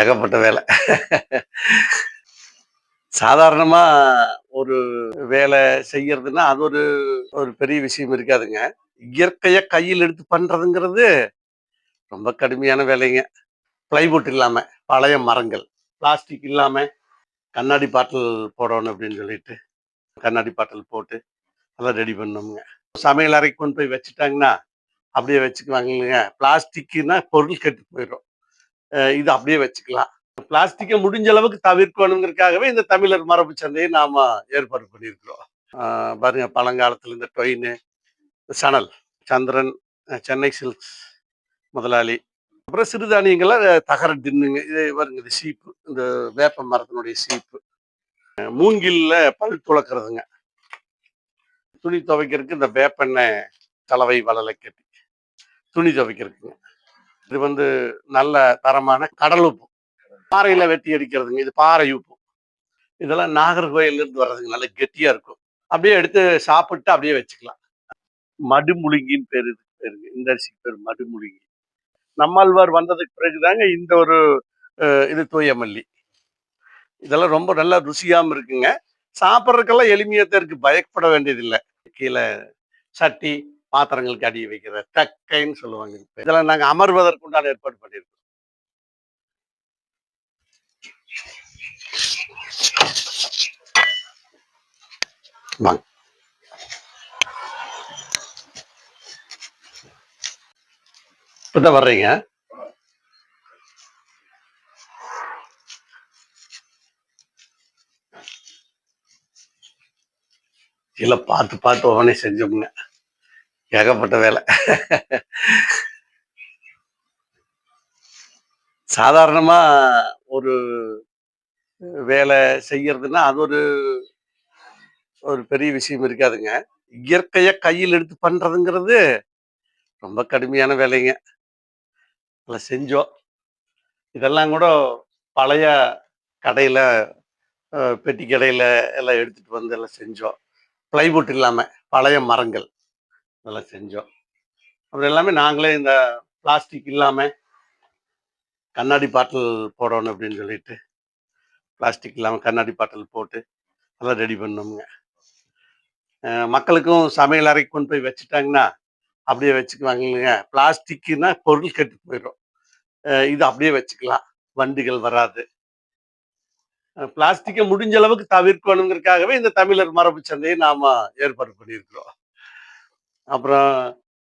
ஏகப்பட்ட வேலை. சாதாரணமாக ஒரு வேலை செய்யறதுன்னா அது ஒரு ஒரு பெரிய விஷயம் இருக்காதுங்க. இயற்கையாக கையில் எடுத்து பண்ணுறதுங்கிறது ரொம்ப கடுமையான வேலைங்க. பிளைவுட் இல்லாமல் பழைய மரங்கள் பிளாஸ்டிக் இல்லாமல் கண்ணாடி பாட்டில் போடணும் அப்படின்னு சொல்லிட்டு கண்ணாடி பாட்டில் போட்டு அதெல்லாம் ரெடி பண்ணோமுங்க. சமையல் அறைக்கு கொண்டு போய் வச்சுட்டாங்கன்னா அப்படியே வச்சுக்குவாங்க இல்லைங்க. பிளாஸ்டிக்னா பொருள் கெட்டு போயிடும் இது அப்படியே வச்சுக்கலாம். பிளாஸ்டிக்கை முடிஞ்ச அளவுக்கு தவிர்க்கணுங்கிறதுக்காகவே இந்த தமிழர் மரபு சந்தையை நாம ஏற்பாடு பண்ணியிருக்கிறோம். பாருங்க பழங்காலத்தில் இந்த டொயின் சணல் சந்திரன் சென்னை சில்க்ஸ் முதலாளி. அப்புறம் சிறுதானியங்கள்லாம் தகர தின்னுங்க இது பாருங்க இது சீப்பு இந்த வேப்ப மரத்தினுடைய சீப்பு. மூங்கில்ல பல் துளக்குறதுங்க. துணி துவைக்கிறதுக்கு இந்த வேப்பெண்ணெய் கலவை வளலை கட்டி துணி துவைக்கிறதுக்குங்க. இது வந்து நல்ல தரமான கடல் உப்பு. பாறையில வெட்டி அடிக்கிறதுங்க இது பாறை உப்பு. இதெல்லாம் நாகர்கோயில்ல இருந்து வர்றதுங்க நல்ல கெட்டியா இருக்கும். அப்படியே எடுத்து சாப்பிட்டு அப்படியே வச்சுக்கலாம். மடுமுழுங்கின்னு பேர் இதுக்கு பேருங்க. இந்த அரிசிக்கு பேர் மடுமுழுங்கி. நம்மாழ்வார் வந்ததுக்கு பிறகுதாங்க இந்த ஒரு இது தூயமல்லி. இதெல்லாம் ரொம்ப நல்லா ருசியாகவும் இருக்குங்க. சாப்பிட்றதுக்கெல்லாம் எளிமையாக தான் இருக்கு. பயப்பட வேண்டியதில்லை. கீழே சட்டி பாத்திரங்களுக்கு அடி வைக்கிற தக்கைன்னு சொல்லுவாங்க இதெல்லாம் நாங்க அமர்வதற்குண்டான ஏற்பாடு பண்ணியிருக்கோம். வாங்க. இப்பதான் வர்றீங்க? இல்ல பார்த்து பார்த்து உடனே செஞ்சோமுங்க. ஏகப்பட்ட வேலை. சாதாரணமா ஒரு வேலை செய்யறதுன்னா அது ஒரு ஒரு பெரிய விஷயம் இருக்காதுங்க. இயற்கைய கையில் எடுத்து பண்றதுங்கிறது ரொம்ப கடுமையான வேலைங்க. அதில் செஞ்சோம். இதெல்லாம் கூட பழைய கடையில் பெட்டி கடையில் எல்லாம் எடுத்துட்டு வந்து எல்லாம் செஞ்சோம். பிளைவுட் இல்லாமல் பழைய மரங்கள். அதெல்லாம் செஞ்சோம். அப்புறம் எல்லாமே நாங்களே இந்த பிளாஸ்டிக் இல்லாமல் கண்ணாடி பாட்டில் போடணும் அப்படின்னு சொல்லிட்டு பிளாஸ்டிக் இல்லாமல் கண்ணாடி பாட்டில் போட்டு அதெல்லாம் ரெடி பண்ணோமுங்க. மக்களுக்கும் சமையல் அறைக்கு கொண்டு போய் வச்சுட்டாங்கன்னா அப்படியே வச்சுக்குவாங்க இல்லைங்க பிளாஸ்டிக்னா பொருள் கெட்டு போயிடும் இது அப்படியே வச்சுக்கலாம். வண்டிகள் வராது. பிளாஸ்டிக்கை முடிஞ்ச அளவுக்கு தவிர்க்கணுங்கிறதுக்காகவே இந்த தமிழர் மரபு சந்தையை நாம ஏற்பாடு பண்ணியிருக்கிறோம். அப்புறம்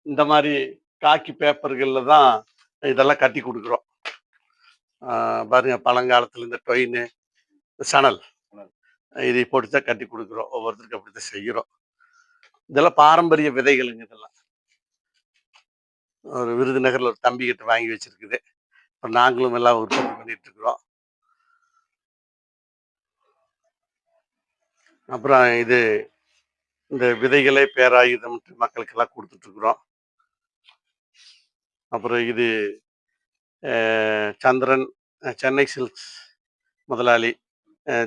இந்த மாதிரி காக்கி பேப்பர்களில் தான் இதெல்லாம் கட்டி கொடுக்குறோம். பாருங்க பழங்காலத்தில் இந்த டொயின் சணல். இதை போட்டு தான் கட்டி கொடுக்குறோம். ஒவ்வொருத்தருக்கும் அப்படித்தான் செய்கிறோம். இதெல்லாம் பாரம்பரிய விதைகளுங்க இதெல்லாம். ஒரு விருதுநகரில் ஒரு தம்பி கிட்ட வாங்கி வச்சிருக்குது. இப்போ நாங்களும் எல்லாம் உற்பத்தி பண்ணிட்டு இருக்கிறோம். அப்புறம் இது இந்த விதைகளே பேராயுதம் மக்களுக்கெல்லாம் கொடுத்துட்ருக்குறோம். அப்புறம் இது சந்திரன் சென்னை சில்க்ஸ் முதலாளி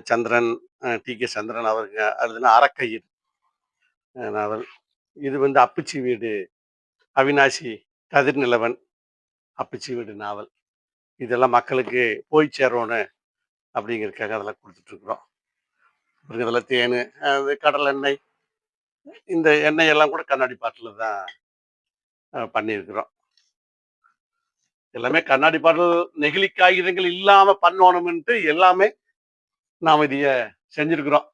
சந்திரன் டி. கே. சந்திரன் அவருங்க அதுனா அறக்கையில் நாவல். இது வந்து அப்பிச்சி வீடு அவினாசி கதிர்நிலவன் அப்பிச்சி வீடு நாவல். இதெல்லாம் மக்களுக்கு போய் சேரணும் அப்படிங்கிறதுக்காக அதெல்லாம் கொடுத்துட்ருக்குறோம். அப்புறம் இதெல்லாம் தேன் அது இந்த எண்ணெய் எல்லாம் கூட கண்ணாடி பாட்டில் தான் பண்ணியிருக்கிறோம். எல்லாமே கண்ணாடி பாட்டில் நெகிழி காகிதங்கள் இல்லாம பண்ணணும்ன்ட்டு எல்லாமே நாம் இதைய செஞ்சிருக்கிறோம்.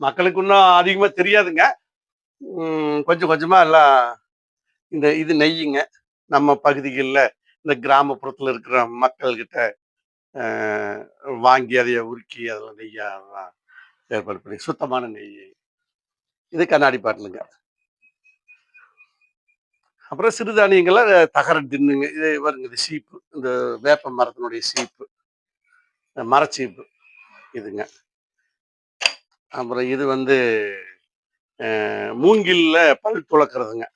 மக்களுக்கு இன்னும் அதிகமா தெரியாதுங்க. உம், கொஞ்சம் கொஞ்சமா எல்லாம் இந்த இது நெய்யுங்க. நம்ம பகுதிகளில் இந்த கிராமப்புறத்தில் இருக்கிற மக்கள்கிட்ட வாங்கி அதைய உருக்கி அதெல்லாம் நெய்யா அதெல்லாம் ஏற்பாடு பண்ணி சுத்தமான நெய் இது கண்ணாடி பாட்டிலுங்க. அப்புறம் சிறுதானியங்கள்லாம் தகர டின்னுங்க இது வருங்க இது சீப்பு. இந்த வேப்ப மரத்தினுடைய சீப்பு. மரச்சீப்பு. இதுங்க. அப்புறம் இது வந்து மூங்கில்ல பல் துளக்குறதுங்க.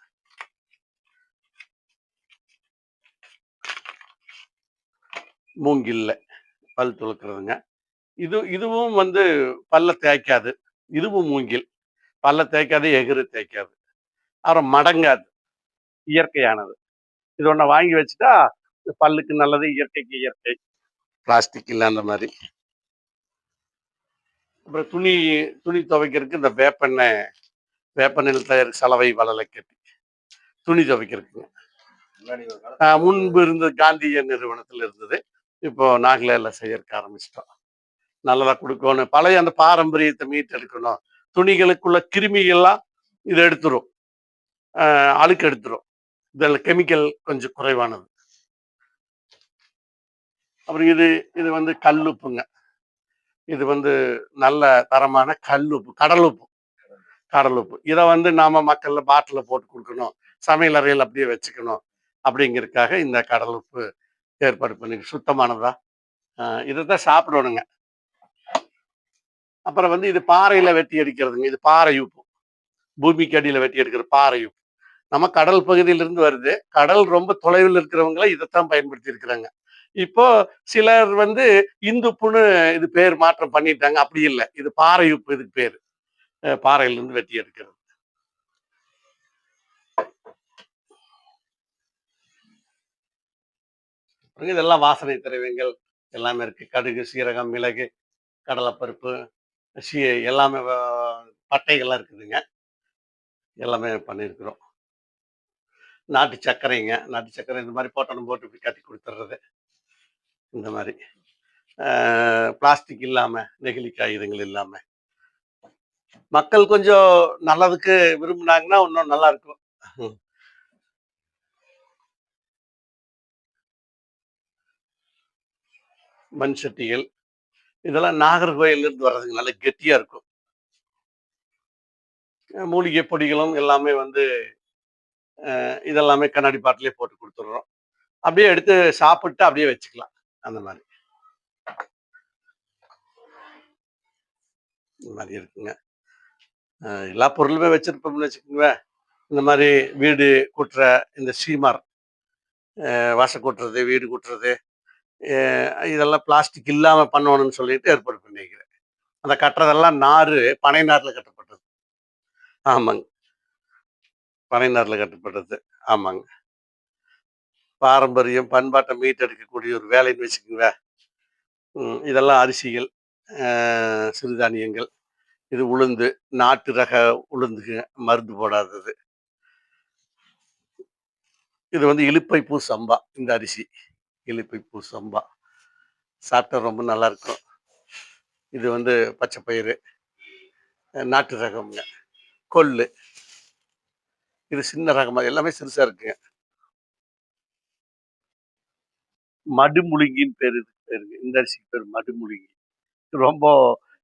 மூங்கில்ல பல் துளக்குறதுங்க. இது இதுவும் வந்து பல்ல தேய்க்காது. இதுவும் மூங்கில். பல்ல தேய்க்காது எகிறு தேய்க்காது. அப்புறம் மடங்காது. இயற்கையானது. இது ஒண்ண வாங்கி வச்சுட்டா பல்லுக்கு நல்லது இயற்கைக்கு இயற்கை. பிளாஸ்டிக் இல்ல அந்த மாதிரி. அப்புறம் துணி துணி துவைக்கிறதுக்கு இந்த வேப்பெண்ணெய் வேப்பெண்ணெயில் தயார் சலவை வளலை கட்டி துணி துவைக்கிறதுக்குங்க முன்பு இருந்தது காந்திய நிறுவனத்தில் இருந்தது. இப்போ நாங்களே எல்லாம் செய்யறதுக்கு ஆரம்பிச்சிட்டோம். நல்லதா கொடுக்கணும். பழைய அந்த பாரம்பரியத்தை மீட்டெடுக்கணும். துணிகளுக்குள்ள கிருமிகள்லாம் இதை எடுத்துரும். அழுக்கு எடுத்துரும். இதில் கெமிக்கல் கொஞ்சம் குறைவானது. அப்புறம் இது இது வந்து கல்லுப்புங்க இது வந்து நல்ல தரமான கல்லுப்பு கடலுப்பு கடலுப்பு இதை வந்து நாம மக்கள்ல பாட்டில போட்டு கொடுக்கணும். சமையல் அறையில் அப்படியே வச்சுக்கணும். அப்படிங்கிறதுக்காக இந்த கடலுப்பு ஏற்பாடு பண்ணி சுத்தமானதா? இதை தான் சாப்பிடணுங்க. அப்புறம் வந்து இது பாறையில வெட்டி அடிக்கிறதுங்க. இது பாறை உப்பு. பூமிக்கு அடியில வெட்டி எடுக்கிற பாறை உப்பு. நம்ம கடல் பகுதியிலிருந்து வருது. கடல் ரொம்ப தொலைவில் இருக்கிறவங்கள இதைத்தான் பயன்படுத்தி இருக்கிறாங்க. இப்போ சிலர் வந்து இந்துப்புன்னு இது பேர் மாற்றம் பண்ணிட்டாங்க. அப்படி இல்லை. இது பாறை உப்பு இதுக்கு பேர். பாறையிலிருந்து வெட்டி எடுக்கிறது. இதெல்லாம் வாசனை திரவியங்கள். எல்லாமே இருக்கு. கடுகு சீரகம் மிளகு கடலைப்பருப்பு சி எல்லாமே பட்டைகள்லாம் இருக்குதுங்க. எல்லாமே பண்ணியிருக்கிறோம். நாட்டு சர்க்கரைங்க. நாட்டு சர்க்கரை இந்த மாதிரி போட்டணும் போட்டு இப்படி கட்டி கொடுத்துட்றது இந்த மாதிரி. பிளாஸ்டிக் இல்லாமல் நெகிழி இதுங்கள் இல்லாமல் மக்கள் கொஞ்சம் நல்லதுக்கு விரும்பினாங்கன்னா இன்னும் நல்லா இருக்கும் மண் சட்டிகள். இதெல்லாம் நாகர்கோயிலிருந்து வர்றதுக்கு வர்றதுங்க நல்ல கெட்டியா இருக்கும். மூலிகை பொடிகளும் எல்லாமே வந்து இதெல்லாமே கண்ணாடி பாட்டிலே போட்டு கொடுத்துட்றோம். அப்படியே எடுத்து சாப்பிட்டு அப்படியே வச்சுக்கலாம் அந்த மாதிரி. இந்த மாதிரி இருக்குங்க. எல்லா பொருளுமே வச்சிருப்போம்னு வச்சுக்கோங்க இந்த மாதிரி வீடு கூட்டுற இந்த சீமார் அஹ் கூட்டுறது வீடு கூட்டுறது இதெல்லாம் பிளாஸ்டிக் இல்லாமல் பண்ணணும்னு சொல்லிட்டு ஏற்பாடு பண்ணிக்கிறேன் அந்த கட்டுறதெல்லாம் நாறு பனை நாரில் கட்டப்பட்டது. ஆமாங்க. பனை நாரில் கட்டப்பட்டது. ஆமாங்க. பாரம்பரியம் பண்பாட்டை மீட்டெடுக்கக்கூடிய ஒரு வேலைன்னு வச்சுக்கோங்க இதெல்லாம் அரிசிகள் சிறுதானியங்கள். இது உளுந்து நாட்டு ரக உளுந்துக்கு மருந்து போடாதது. இது வந்து இலுப்பை பூ சம்பா இந்த அரிசி. இலுப்பை பூ சம்பா. சாப்பிட்டா ரொம்ப நல்லா இருக்கும் இது வந்து பச்சை பயிறு நாட்டு ரகம்ங்க. கொள்ளு. இது சின்ன ரகமா எல்லாமே சிறுசாக இருக்குங்க. மடுமுழுங்கின்னு பேர் இதுக்கு பேருங்க. இந்த அரிசிக்கு பேர் மடுமுழுங்கி. ரொம்ப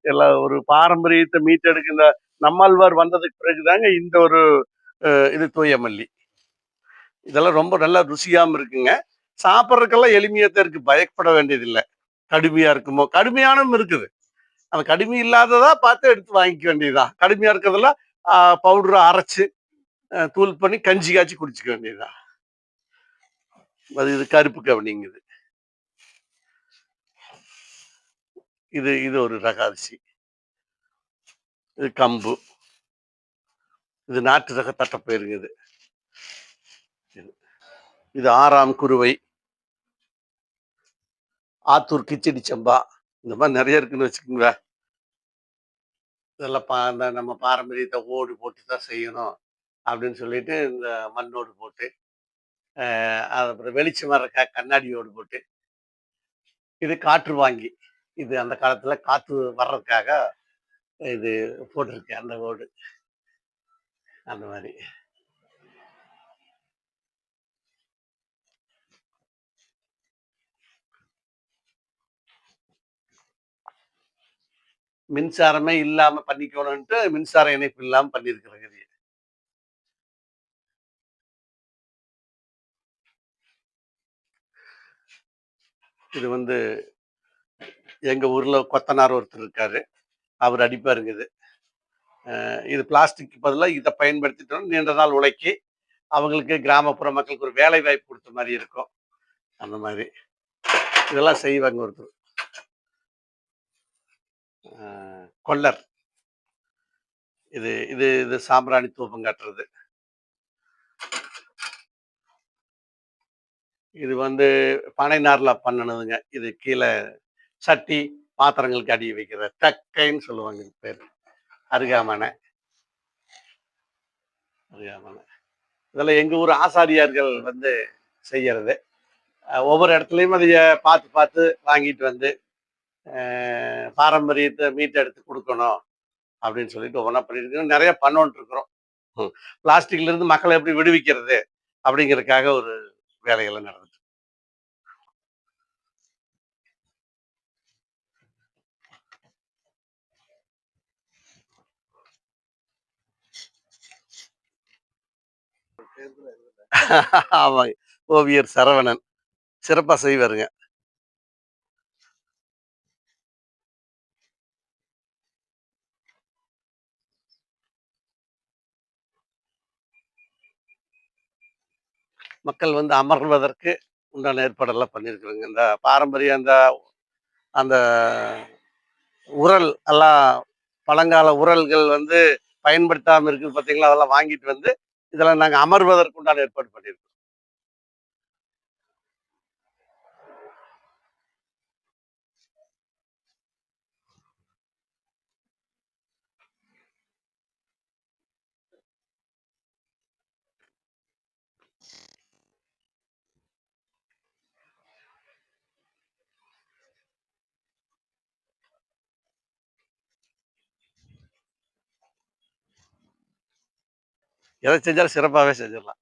எல்லாம் ஒரு பாரம்பரியத்தை மீட்டெடுக்கிற நம்மாழ்வார் வந்ததுக்கு பிறகுதாங்க இந்த ஒரு இது தூய மல்லி இதெல்லாம் ரொம்ப நல்லா ருசியாம இருக்குங்க. சாப்பிட்றதுக்கெல்லாம் எளிமையாக தான் இருக்கு. பயப்பட வேண்டியதில்லை. கடுமையா இருக்குமோ? கடுமையானதும் இருக்குது. அந்த கடுமை இல்லாததா பார்த்து எடுத்து வாங்கிக்க வேண்டியதுதான் கடுமையா இருக்கிறதெல்லாம் பவுடரை அரைச்சு தூள் பண்ணி கஞ்சி காய்ச்சி குடிச்சிக்க வேண்டியதுதான் அது இது கருப்பு கவனிங்குது. இது இது ஒரு ரக அரிசி இது கம்பு. இது நாட்டு ரக தட்டப்பயிருங்குது இது ஆறாம் குருவை. ஆத்தூர் கிச்சடி சம்பா. இந்த மாதிரி நிறைய இருக்குன்னு வச்சுக்கோங்க. இதெல்லாம் பா இந்த நம்ம பாரம்பரியத்தை ஓடு போட்டு தான் செய்யணும் அப்படின்னு சொல்லிட்டு இந்த மண்ணோடு போட்டு அது அப்புறம் வெளிச்சம் வர்ற கண்ணாடியோடு போட்டு இது காற்று வாங்கி இது அந்த காலத்தில் காற்று வர்றதுக்காக இது போட்டிருக்கு அந்த ஓடு. அந்த மாதிரி. மின்சாரமே இல்லாம பண்ணிக்கணும்ட்டு மின்சார இணைப்பு இல்லாம பண்ணிருக்கிறாங்க. இது. இது வந்து எங்க ஊர்ல கொத்தனார் ஒருத்தர் இருக்காரு. அவர் அடிப்பாருங்க இது. இது பிளாஸ்டிக் பதிலாக இதை பயன்படுத்திட்டோம். நீண்ட நாள் உழைக்கி அவங்களுக்கு கிராமப்புற மக்களுக்கு ஒரு வேலை வாய்ப்பு கொடுத்த மாதிரி இருக்கும். அந்த மாதிரி. இதெல்லாம் செய்வாங்க ஒருத்தர். கொல்லர். இது இது இது சாம்பிராணி தூபம் காட்டுறது. இது வந்து பனை நார்ல இது கீழே சட்டி பாத்திரங்களுக்கு அடி வைக்கிற தக்கைன்னு சொல்லுவாங்க பேர். அருகாமனை. அருகாமனை. இதெல்லாம் எங்கள் ஊர் ஆசாரியார்கள் வந்து செய்யறது. ஒவ்வொரு இடத்துலையும் அதை பார்த்து பார்த்து வாங்கிட்டு வந்து பாரம்பரியத்தை மீட்டெடுத்து கொடுக்கணும் அப்படின்னு சொல்லிட்டு ஒவ்வொன்றா பண்ணியிருக்கோம் நிறைய பண்ணோன்ட்டு இருக்கிறோம். பிளாஸ்டிக்ல இருந்து மக்களை எப்படி விடுவிக்கிறது அப்படிங்கிறதுக்காக ஒரு வேலைகள்லாம் நடந்துட்டு. ஆமாங்க. ஓவியர் சரவணன். சிறப்பா செய்வாருங்க. மக்கள் வந்து அமர்வதற்கு உண்டான ஏற்பாடெல்லாம் பண்ணியிருக்கிறோங்க. இந்த பாரம்பரிய அந்த அந்த உரல் எல்லாம் பழங்கால உரல்கள் வந்து பயன்படுத்தாமல் இருக்குது பார்த்தீங்களா அதெல்லாம் வாங்கிட்டு வந்து இதெல்லாம் நாங்கள் அமர்வதற்கு உண்டான ஏற்பாடு பண்ணியிருக்கோம் எதை செஞ்சாலும் சிறப்பாகவே செஞ்சிடலாம்.